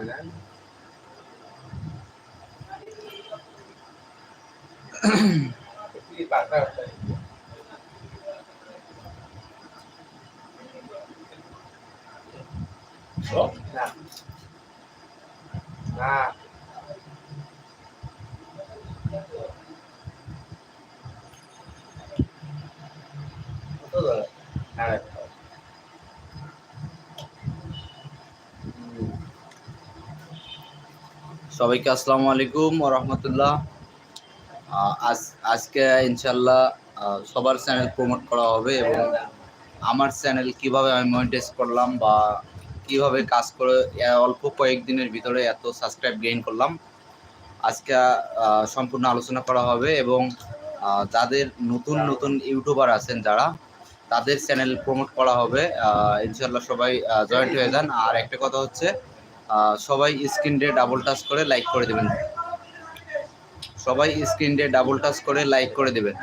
pangalan. Hindi. সবাইকে আসসালামু আলাইকুম রহমতুল্লাহ। আজ, আজকে ইনশাল্লাহ সবার চ্যানেল প্রমোট করা হবে এবং আমার চ্যানেল কীভাবে আমি মনিটাইজ করলাম বা কীভাবে কাজ করে অল্প কয়েকদিনের ভিতরে এত সাবস্ক্রাইব গেইন করলাম। আজকে সম্পূর্ণ আলোচনা করা হবে এবং যাদের নতুন নতুন ইউটিউবার আছেন যারা, তাদের চ্যানেল প্রমোট করা হবে। ইনশাল্লাহ সবাই জয়েন্ট হয়ে যান। আর একটা কথা হচ্ছে সবাই স্ক্রিন দিয়ে ডাবল টাচ করে লাইক করে দেবেন। সবাই স্ক্রিন দিয়ে ডাবল টাচ করে লাইক করে দেবেন।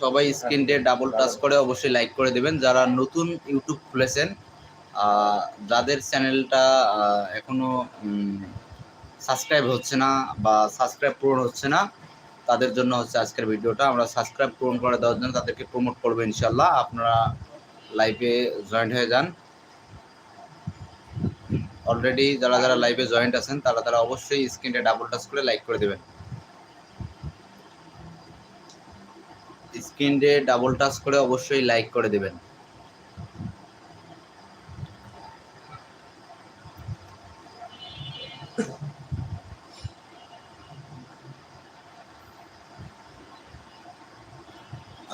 সবাই স্ক্রিন দিয়ে ডাবল টাচ করে অবশ্যই লাইক করে দেবেন। যারা নতুন ইউটিউব খুলেছেন যাদের চ্যানেলটা এখনও সাবস্ক্রাইব হচ্ছে না বা সাবস্ক্রাইব পূরণ হচ্ছে না, তাদের জন্য হচ্ছে আজকের ভিডিওটা। আমরা সাবস্ক্রাইব পূরণ করে দেওয়ার জন্য তাদেরকে প্রমোট করব ইনশাল্লাহ আপনারা লাইভে জয়েন্ট হয়ে যান। অলরেডি যারা যারা লাইভে জয়েন্ট আছেন, তারা তারা অবশ্যই স্ক্রিনটা ডাবল টাচ করে লাইক করে দেবেন। স্ক্রিনে ডাবল টাচ করে অবশ্যই লাইক করে দেবেন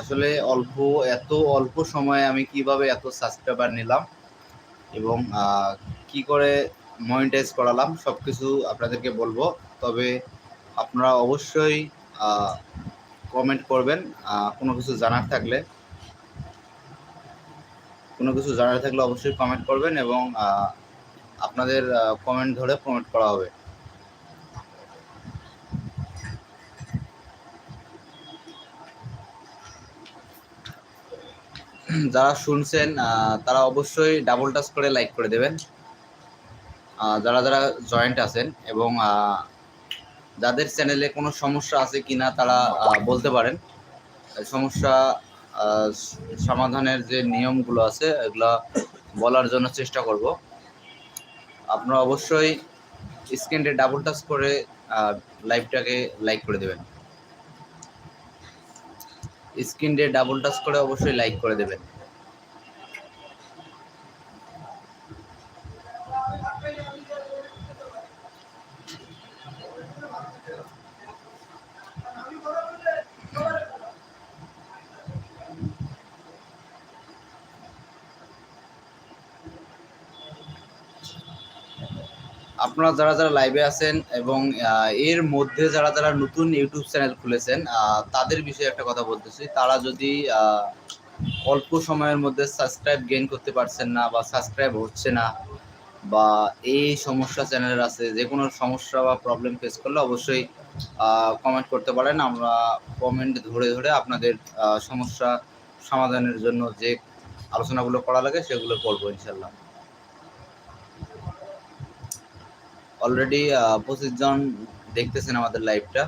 আসলে অল্প, এত অল্প সময়ে আমি কীভাবে এত সাবস্ক্রাইবার নিলাম এবং কি করে মনিটাইজ করালাম সব কিছু আপনাদেরকে বলব। তবে আপনারা অবশ্যই কমেন্ট করবেন কোনো কিছু জানার থাকলে। কোনো কিছু জানার থাকলে অবশ্যই কমেন্ট করবেন এবং আপনাদের কমেন্ট ধরে প্রমোট করা হবে। যারা শুনছেন তারা অবশ্যই ডাবল টাচ করে লাইক করে দেবেন। যারা যারা জয়েন্ট আছেন এবং যাদের চ্যানেলে কোনো সমস্যা আছে কিনা তারা বলতে পারেন। সমস্যা সমাধানের যে নিয়মগুলো আছে, এগুলো বলার জন্য চেষ্টা করব। আপনারা অবশ্যই স্ক্রিনে ডাবল টাচ করে লাইভটাকে লাইক করে দেবেন। স্ক্রিন দিয়ে ডাবল টাচ করে অবশ্যই লাইক করে দেবেন। আপনারা যারা যারা লাইভে আছেন এবং এর মধ্যে যারা যারা নতুন ইউটিউব চ্যানেল খুলেছেন তাদের বিষয়ে একটা কথা বলতেছি। তারা যদি অল্প সময়ের মধ্যে সাবস্ক্রাইব গেইন করতে পারছেন না বা সাবস্ক্রাইব হচ্ছে না বা এই সমস্যা চ্যানেলের আছে, যে কোনো সমস্যা বা প্রবলেম ফেস করলে অবশ্যই কমেন্ট করতে পারেন। আমরা কমেন্ট ধরে ধরে আপনাদের সমস্যা সমাধানের জন্য যে আলোচনাগুলো করা লাগে সেগুলো করব ইনশাল্লাহ অলরেডি পঁচিশ জন দেখতেছেন আমাদের লাইভটা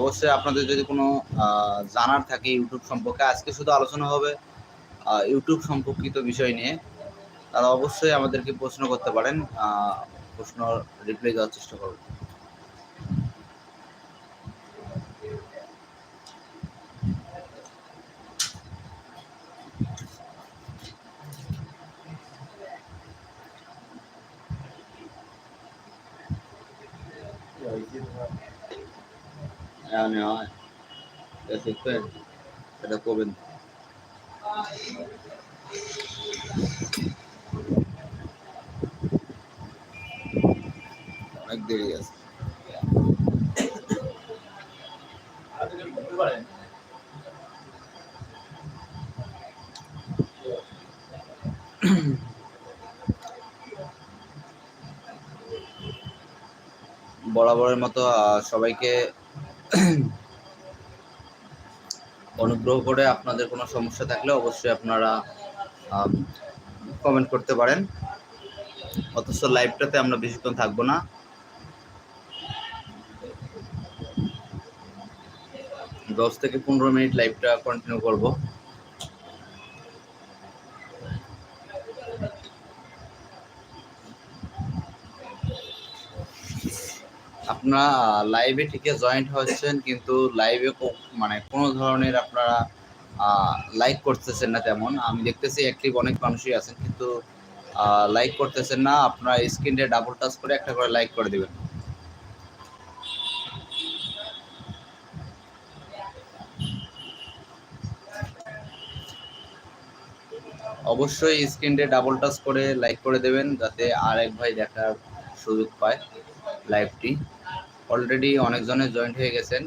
অবশ্যই আপনাদের যদি কোনো জানার থাকে ইউটিউব সম্পর্কে, আজকে শুধু আলোচনা হবে ইউটিউব সম্পর্কিত বিষয় নিয়ে। তারা অবশ্যই আমাদেরকে প্রশ্ন করতে পারেন প্রশ্ন রিপ্লাই দেওয়ার চেষ্টা করব। হ্যাঁ হয় দেখবেন এটা করবেন বরাবরের মতো সবাইকে অনুগ্রহ করে আপনাদের কোনো সমস্যা থাকলে অবশ্যই আপনারা কমেন্ট করতে পারেন। অথচ লাইভটাতে আমরা বেশিক্ষণ থাকব না। দশ থেকে পনেরো মিনিট লাইভটা কন্টিনিউ করব। আপনারা লাইভে ঠিকই জয়েন্ট হচ্ছেন, কিন্তু লাইভে মানে কোনো ধরনের আপনারা লাইক করতেছেন না তেমন। আমি দেখতেছি অ্যাক্টিভ অনেক মানুষই আছেন, কিন্তু লাইক করতেছেন না। আপনারা স্ক্রিনে ডাবল টাচ করে একটা করে লাইক করে দিবেন। অবশ্যই স্ক্রিনে ডাবল টাচ করে লাইক করে দেবেন, যাতে আরেক ভাই দেখার সুযোগ পায়। লাইভটি অলরেডি অনেকজনে জয়েন্ট হয়ে গেছেন।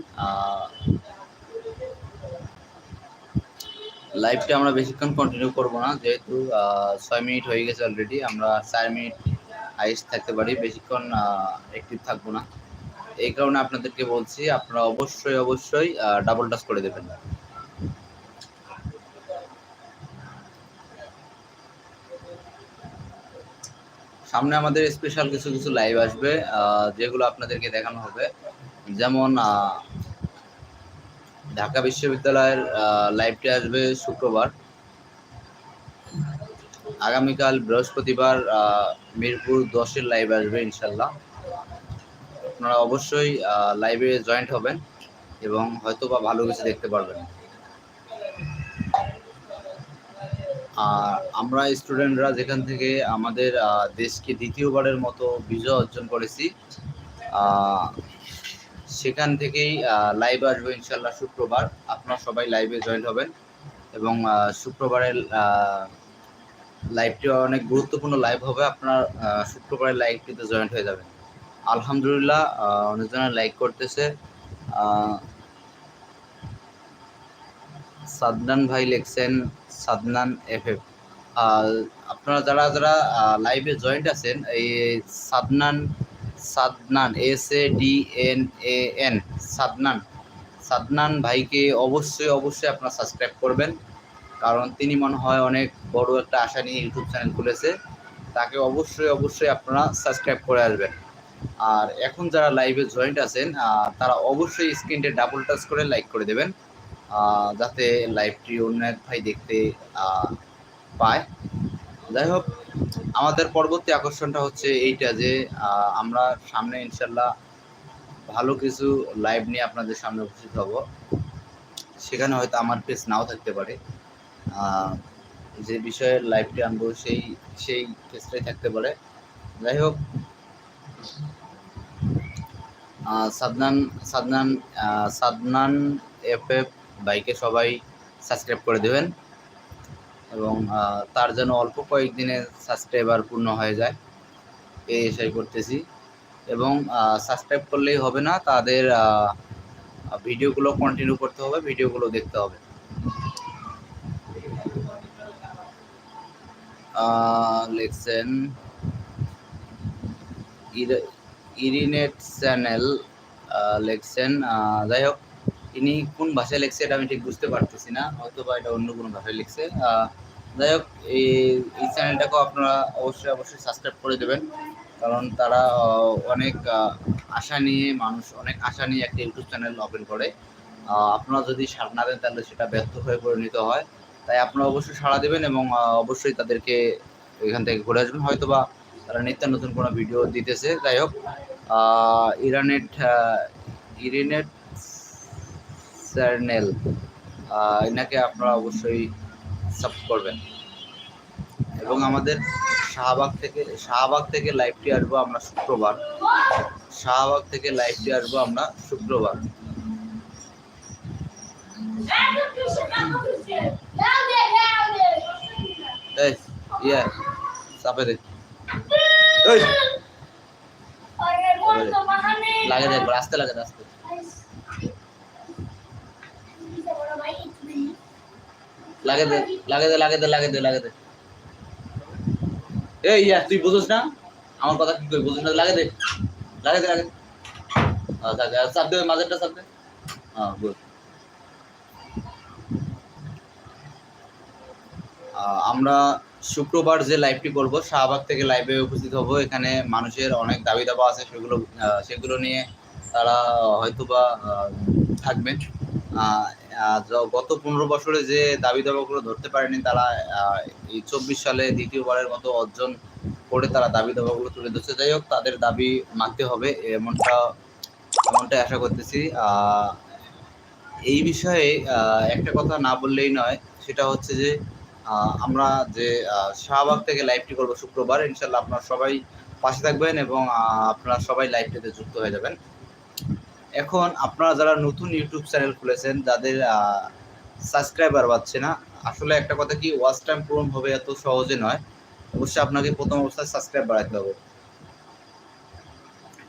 লাইভটা আমরা বেশিক্ষণ কন্টিনিউ করব না, যেহেতু ছয় মিনিট হয়ে গেছে অলরেডি আমরা চার মিনিট হাইস থাকতে পারি, বেশিক্ষণ অ্যাক্টিভ থাকব না। এই কারণে আপনাদেরকে বলছি, আপনারা অবশ্যই অবশ্যই ডাবল টাচ করে দেবেন। সামনে আমাদের স্পেশাল কিছু কিছু লাইভ আসবে যেগুলো আপনাদেরকে দেখানো হবে। যেমন ঢাকা বিশ্ববিদ্যালয়ের লাইভটি আসবে শুক্রবার। আগামীকাল বৃহস্পতিবার মিরপুর দশের লাইভ আসবে ইনশাল্লাহ। আপনারা অবশ্যই লাইভে জয়েন্ট হবেন এবং হয়তো বা ভালো কিছু দেখতে পারবেন। আর আমরা স্টুডেন্টরা যেখান থেকে আমাদের দেশকে দ্বিতীয়বারের মতো বিজয় অর্জন করেছি সেখান থেকেই লাইভ আসবে ইনশাল্লাহ শুক্রবার। আপনারা সবাই লাইভে জয়েন হবেন এবং শুক্রবারের লাইভটি অনেক গুরুত্বপূর্ণ লাইভ হবে। আপনার শুক্রবারের লাইভটিতে জয়েন্ট হয়ে যাবেন। আলহামদুলিল্লাহ অনেকজনে লাইক করতেছে। সাদনান ভাই লিখছেন সাদনান এফ এফ আপনারা যারা যারা লাইভে জয়েন্ট আছেন, এই Sadnan Sadnan, S A D N A N, Sadnan Sadnan ভাইকে অবশ্যই অবশ্যই আপনারা সাবস্ক্রাইব করবেন। কারণ তিনি মনে হয় অনেক বড় একটা আশা নিয়ে ইউটিউব চ্যানেল খুলেছে। তাকে অবশ্যই অবশ্যই আপনারা সাবস্ক্রাইব করে আসবেন। আর এখন যারা লাইভে জয়েন্ট আছেন তারা অবশ্যই স্ক্রিনটে ডাবল টাচ করে লাইক করে দেবেন। যাতে লাইভটি অন্য এক ভাই দেখতে পায়। যাই হোক, আমাদের পরবর্তী আকর্ষণটা হচ্ছে এইটা যে আমরা সামনে ইনশাল্লাহ ভালো কিছু লাইভ নিয়ে আপনাদের সামনে উপস্থিত হব। সেখানে হয়তো আমার পেজ নাও থাকতে পারে। যে বিষয়ে লাইভটি আনব সেই সেই পেজটাই থাকতে পারে। যাই হোক সাদনান সাদনান সাদনান এফ এফ বাইকে সবাই সাবস্ক্রাইব করে দেবেন এবং তার যেন অল্প কয়েকদিনে সাবস্ক্রাইবার পূর্ণ হয়ে যায়, এই এসআই করতেছি এবং সাবস্ক্রাইব করলেই হবে না, তাদের ভিডিওগুলো কন্টিনিউ করতে হবে, ভিডিওগুলো দেখতে হবে। লিখছেন ইরিনেট চ্যানেল লিখছেন যাই হোক। ইনি কোন ভাষায় লিখছে এটা আমি ঠিক বুঝতে পারতেছি না হয়তো বা এটা অন্য কোনো ভাষায় লিখছে। যাই হোক, এই এই চ্যানেলটাকেও আপনারা অবশ্যই অবশ্যই সাবস্ক্রাইব করে দেবেন, কারণ তারা অনেক আশা নিয়ে, মানুষ অনেক আশা নিয়ে একটা ইউটিউব চ্যানেল ওপেন করে। আপনারা যদি সাড়া না দেন, তাহলে সেটা ব্যর্থ হয়ে পরিণত হয়। তাই আপনারা অবশ্যই সাড়া দেবেন এবং অবশ্যই তাদেরকে এখান থেকে ঘুরে আসবেন। হয়তো বা তারা নিত্য নতুন কোনো ভিডিও দিতেছে। যাই হোক ইরানেট ইরিনেট চ্যানেল এনাকে আপনারা অবশ্যই সাব করবেন। এবং আমাদের শাহবাগ থেকে শাহবাগ থেকে লাইভটি আসব আমরা শুক্রবার। শাহবাগ থেকে লাইভটি আসব আমরা শুক্রবার। লাগে দেখ রাস্তা লাগে রাস্তা লাগে দে লাগে দে লাগে দে লাগে দে লাগে দে। এই ইয়া তুই বুঝোস না? আমার কথা কি বুঝোস না লাগে দে। লাগে দে লাগে দে। মাঝেরটা দে। হ্যাঁ আমরা শুক্রবার যে লাইভটি করব শাহবাগ থেকে লাইভে উপস্থিত হব। এখানে মানুষের অনেক দাবি দাবা আছে সেগুলো সেগুলো নিয়ে তারা হয়তোবা আহ, থাকবেন। গত পনেরো বছরে যে দাবি দাবাগুলো ধরতে পারেনি তারা এই চব্বিশ সালে দ্বিতীয়বারের মতো অর্জন করে তারা দাবি দাবাগুলো তুলে ধরছে। যাই হোক, তাদের দাবি মানতে হবে এমনটা, এমনটাই আশা করতেছি। এই বিষয়ে একটা কথা না বললেই নয়, সেটা হচ্ছে যে আমরা যে শাহবাগ থেকে লাইভটি করব শুক্রবার, ইনশাল্লাহ আপনারা সবাই পাশে থাকবেন এবং আপনারা সবাই লাইভটিতে যুক্ত হয়ে যাবেন। এখন আপনারা যারা নতুন ইউটিউব চ্যানেল খুলেছেন, যাদের সাবস্ক্রাইবার পাচ্ছে না, আসলে একটা কথা কি ওয়াচ টাইম পূরণ হবে এত সহজে নয়। অবশ্যই আপনাকে প্রথম অবস্থায় সাবস্ক্রাইব বাড়াতে হবে।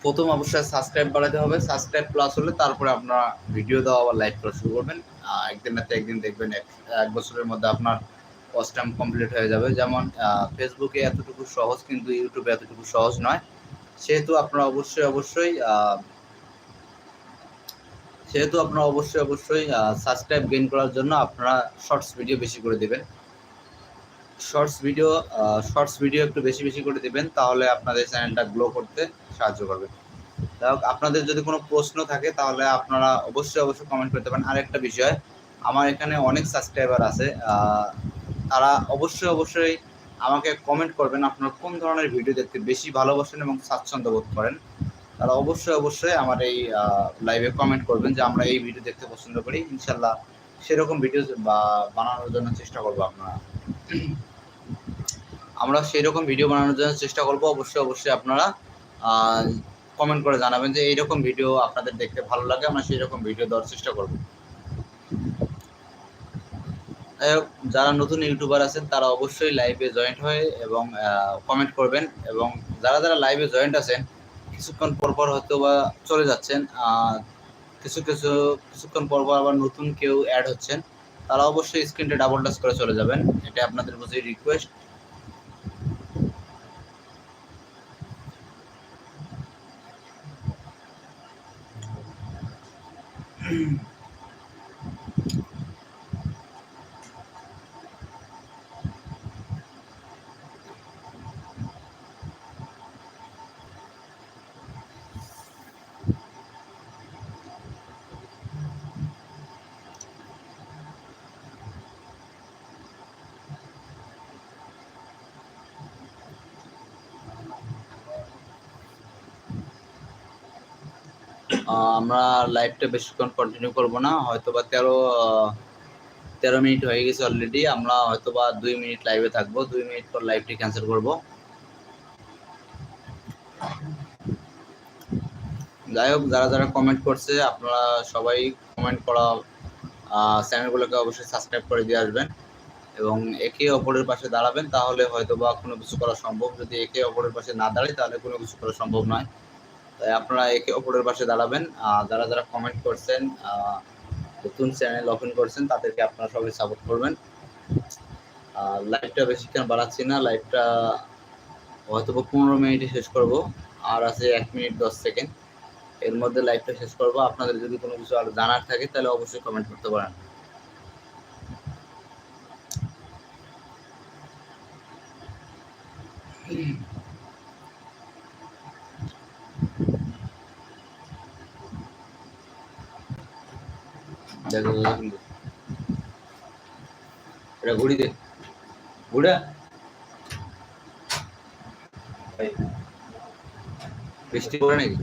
প্রথম অবশ্যই সাবস্ক্রাইব বাড়াতে হবে। সাবস্ক্রাইব প্লাস হলে তারপরে আপনারা ভিডিও দেওয়া আবার লাইভ করা শুরু করবেন। একদিন না একদিন দেখবেন এক বছরের মধ্যে আপনার ওয়াচ টাইম কমপ্লিট হয়ে যাবে। যেমন ফেসবুকে এতটুকু সহজ, কিন্তু ইউটিউবে এতটুকু সহজ নয়। সেহেতু আপনারা অবশ্যই অবশ্যই সেহেতু আপনারা অবশ্যই অবশ্যই সাবস্ক্রাইব গেইন করার জন্য আপনারা শর্টস ভিডিও বেশি করে দিবেন। শর্টস ভিডিও শর্টস ভিডিও একটু বেশি বেশি করে দিবেন, তাহলে আপনাদের চ্যানেলটা গ্লো করতে সাহায্য করবে। যাই আপনাদের যদি কোনো প্রশ্ন থাকে, তাহলে আপনারা অবশ্যই অবশ্যই কমেন্ট করতে পারেন। আরেকটা বিষয়, আমার এখানে অনেক সাবস্ক্রাইবার আছে তারা অবশ্যই অবশ্যই আমাকে কমেন্ট করবেন, আপনারা কোন ধরনের ভিডিও দেখতে বেশি ভালোবাসেন এবং স্বাচ্ছন্দ্য বোধ করেন। তারা অবশ্যই অবশ্যই আমার এই লাইভে কমেন্ট করবেন যে আমরা এই ভিডিও দেখতে পছন্দ করি। ইনশাল্লাহ সেরকম ভিডিও বানানোর জন্য চেষ্টা করব আপনারা আমরা সেই রকম ভিডিও বানানোর জন্য চেষ্টা করব। অবশ্যই অবশ্যই আপনারা কমেন্ট করে জানাবেন যে এইরকম ভিডিও আপনাদের দেখতে ভালো লাগে, আমরা সেই রকম ভিডিও দেওয়ার চেষ্টা করব। যারা নতুন ইউটিউবার আছেন, তারা অবশ্যই লাইভে জয়েন্ট হয়ে এবং কমেন্ট করবেন এবং যারা যারা লাইভে জয়েন্ট আছেন কিছুক্ষণ পর পর হয়তো বা চলে যাচ্ছেন কিছু কিছু কিছুক্ষণ পর পর আবার নতুন কেউ অ্যাড হচ্ছেন তারা অবশ্যই স্ক্রিনটা ডাবল টাচ করে চলে যাবেন। এটা আপনাদের বুঝি রিকোয়েস্ট আহ, আমরা লাইভটা বেশিক্ষণ কন্টিনিউ করব না। হয়তো বা তেরো তেরো মিনিট হয়ে গেছে অলরেডি আমরা হয়তো বা দুই মিনিট লাইভে থাকব। দুই মিনিট পর লাইভটি ক্যান্সেল করব। যাই হোক, যারা যারা কমেন্ট করছে, আপনারা সবাই কমেন্ট করা চ্যানেলগুলোকে অবশ্যই সাবস্ক্রাইব করে দিয়ে আসবেন। এবং একে অপরের পাশে দাঁড়াবেন, তাহলে হয়তো বা কোনো কিছু করা সম্ভব। যদি একে অপরের পাশে না দাঁড়ায় তাহলে কোনো কিছু করা সম্ভব নয়। আপনারা একে অপরের পাশে দাঁড়াবেন। যারা যারা কমেন্ট করছেন নতুন চ্যানেল ওপেন করছেন, তাদেরকে আপনারা সবাই সাপোর্ট করবেন। লাইভটা বেশিক্ষণ বাড়াচ্ছি না লাইভটা হয়তো পনেরো মিনিটে শেষ করব, আর আছে এক মিনিট দশ সেকেন্ড। এর মধ্যে লাইভটা শেষ করব। আপনাদের যদি কোনো কিছু আর জানার থাকে, তাহলে অবশ্যই কমেন্ট করতে পারেন। দেখো এটা ঘুড়ি দে। ঘুড়া বৃষ্টি পড়ে নাকি?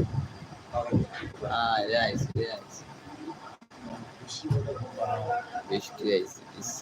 বৃষ্টি আইসি বৃষ্টি।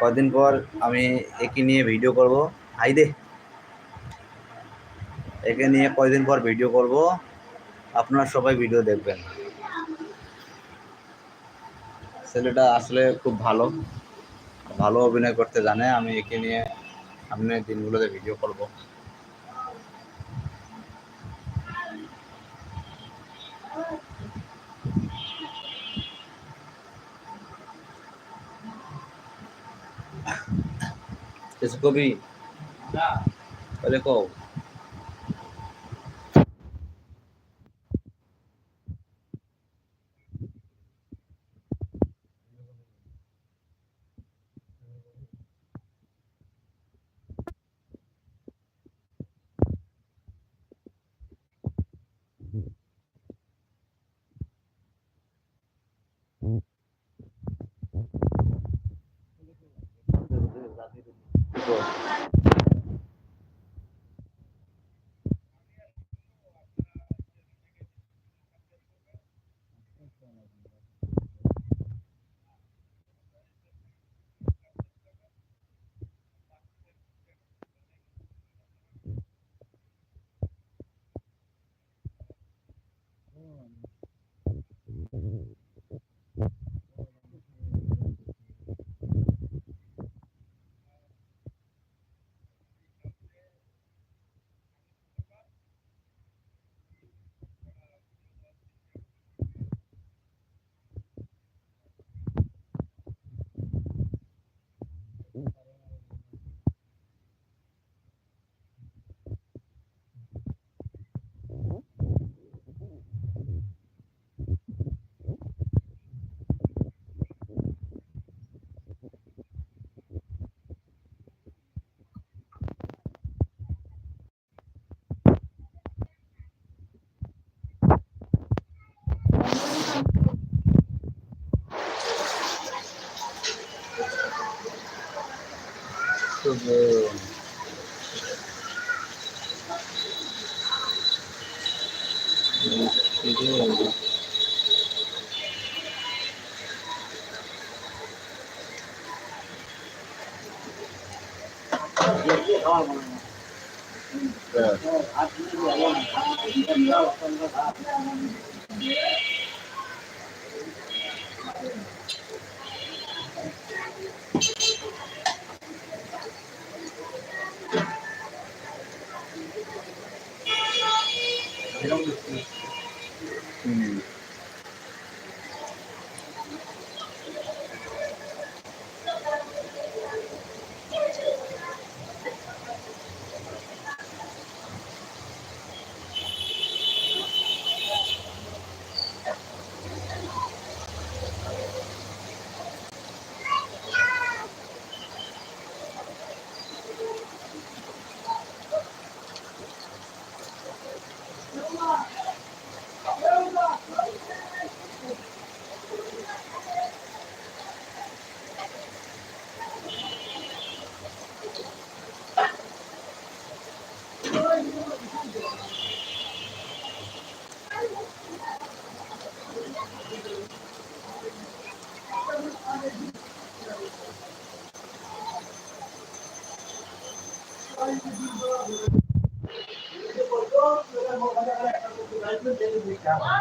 কদিন পর আমি একে নিয়ে ভিডিও করব। হাই দে। একে নিয়ে কয়দিন পর ভিডিও করব, আপনারা সবাই ভিডিও দেখবেন। ছেলেটা আসলে খুব ভালো। ভালো অভিনয় করতে জানে, আমি একে নিয়ে সামনে দিনগুলোতে ভিডিও করব। কিছু কবি না তাহলে কও হুম Thank you.